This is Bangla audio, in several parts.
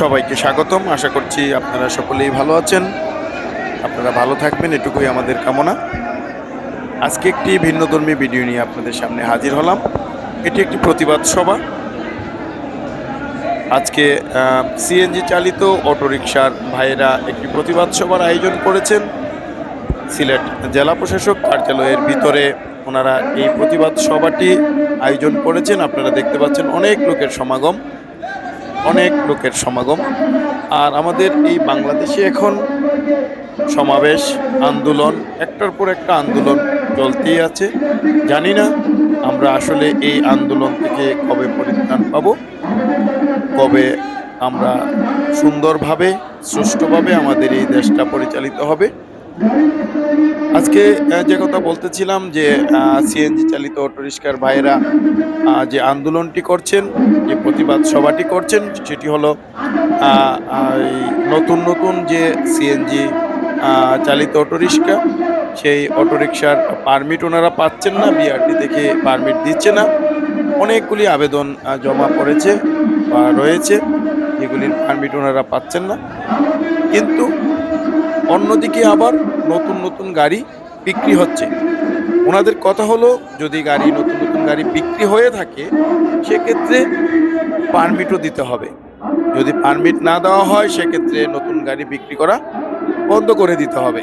সবাইকে স্বাগতম। আশা করছি আপনারা সকলেই ভালো আছেন। আপনারা ভালো থাকবেন, এটুকুই আমাদের কামনা। আজকে একটি ভিন্নধর্মী ভিডিও নিয়ে আপনাদের সামনে হাজির হলাম। এটি একটি প্রতিবাদ সভা। আজকে সিএনজি চালিত অটোরিকশার ভাইয়েরা একটি প্রতিবাদ সভার আয়োজন করেছেন। সিলেট জেলা প্রশাসক কার্যালয়ের ভিতরে ওনারা এই প্রতিবাদ সভাটি আয়োজন করেছেন। আপনারা দেখতে পাচ্ছেন অনেক লোকের সমাগম। অনেক লোকের সমাগম। আর আমাদের এই বাংলাদেশে এখন সমাবেশ, আন্দোলন, একটার পর একটা আন্দোলন চলতেই আছে। জানি না আমরা আসলে এই আন্দোলন থেকে কবে পরিত্রাণ পাব, কবে আমরা সুন্দরভাবে, সুষ্ঠুভাবে আমাদের এই দেশটা পরিচালিত হবে। আজকে যে কথা বলতেছিলাম যে সিএনজি চালিত অটোরিক্সার ভাইয়েরা যে আন্দোলনটি করছেন, যে প্রতিবাদ সভাটি করছেন, সেটি হলো নতুন নতুন যে সিএনজি চালিত অটোরিক্সা সেই অটোরিকশার পারমিট ওনারা পাচ্ছেন না, বিআরটি থেকে পারমিট দিচ্ছে না। অনেকগুলি আবেদন জমা পড়েছে বা রয়েছে যেগুলির পারমিট ওনারা পাচ্ছেন না। কিন্তু অন্যদিকে আবার নতুন নতুন গাড়ি বিক্রি হচ্ছে। ওনাদের কথা হলো, যদি গাড়ি নতুন নতুন গাড়ি বিক্রি হয়ে থাকে, সেক্ষেত্রে পারমিটও দিতে হবে। যদি পারমিট না দেওয়া হয়, সেক্ষেত্রে নতুন গাড়ি বিক্রি করা বন্ধ করে দিতে হবে।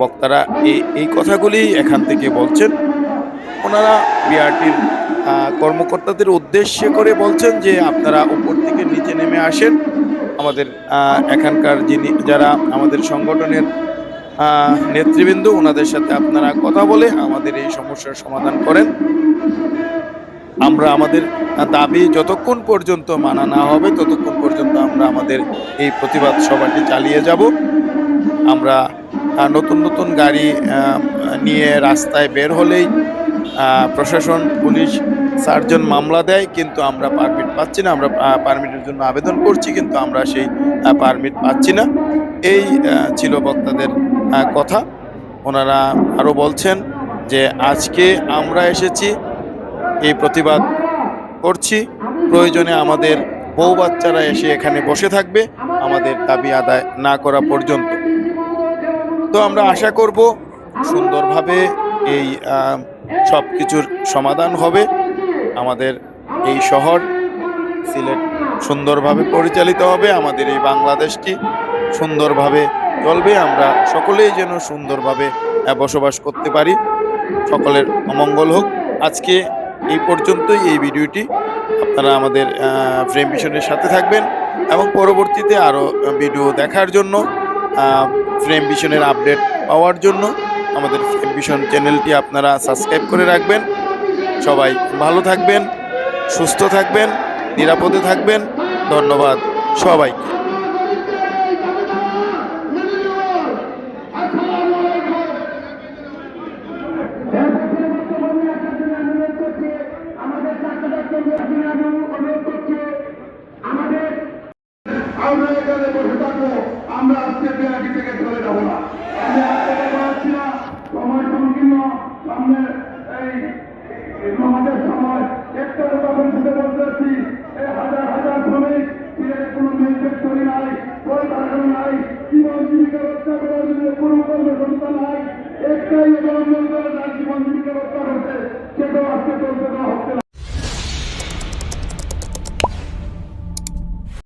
বক্তারা এই এই কথাগুলি এখান থেকে বলছেন। ওনারা বিআরটির কর্মকর্তাদের উদ্দেশ্যে করে বলছেন যে, আপনারা উপর থেকে নিচে নেমে আসেন। আমাদের এখানকার যিনি, যারা আমাদের সংগঠনের নেতৃবৃন্দ, ওনাদের সাথে আপনারা কথা বলে আমাদের এই সমস্যার সমাধান করেন। আমরা আমাদের দাবি যতক্ষণ পর্যন্ত মানা না হবে, ততক্ষণ পর্যন্ত আমরা আমাদের এই প্রতিবাদ সভাটি চালিয়ে যাব। আমরা নতুন নতুন গাড়ি নিয়ে রাস্তায় বের হলেই প্রশাসন, পুলিশ, সার্জন মামলা দেয়, কিন্তু আমরা পারমিট পাচ্ছি না। আমরা পারমিটের জন্য আবেদন করছি, কিন্তু আমরা সেই পারমিট পাচ্ছি না। এই ছিল বক্তাদের কথা। ওনারা আরও বলছেন যে আজকে আমরা এসেছি, এই প্রতিবাদ করছি। প্রয়োজনে আমাদের বউ বাচ্চারা এসে এখানে বসে থাকবে, আমাদের দাবি আদায় না করা পর্যন্ত। তো আমরা আশা করব সুন্দরভাবে এই সব কিছুর সমাধান হবে। আমাদের এই শহর সিলেট সুন্দরভাবে পরিচালিত হবে, আমাদের এই বাংলাদেশটি সুন্দরভাবে চলবে আমরা সকলেই যেন সুন্দরভাবে বসবাস করতে পারি। সকলের অমঙ্গল হোক। আজকে এই পর্যন্তই এই ভিডিওটি। আপনারা আমাদের ফ্রেম ভিশনের সাথে থাকবেন এবং পরবর্তীতে আরও ভিডিও দেখার জন্য ফ্রেম ভিশনের আপডেট পাওয়ার জন্য আমাদের ফ্রেম ভিশন চ্যানেলটি আপনারা সাবস্ক্রাইব করে রাখবেন। সবাই ভালো থাকবেন, সুস্থ থাকবেন, নিরাপদে থাকবেন। ধন্যবাদ সবাইকে। করে বসে থাকব, আমরা আজকে বেড়াকি থেকে চলে যাব না। আমি আজকে না, সময় সংকীর্ণ, সামনে এই আমাদের সময় একটা কথা বলতে পারছি এই হাজার হাজার শ্রমিক কোনো মেয়েদের নাই পরিবার নাই, জীবন জীবিকা রক্ষা করার জন্য কোনো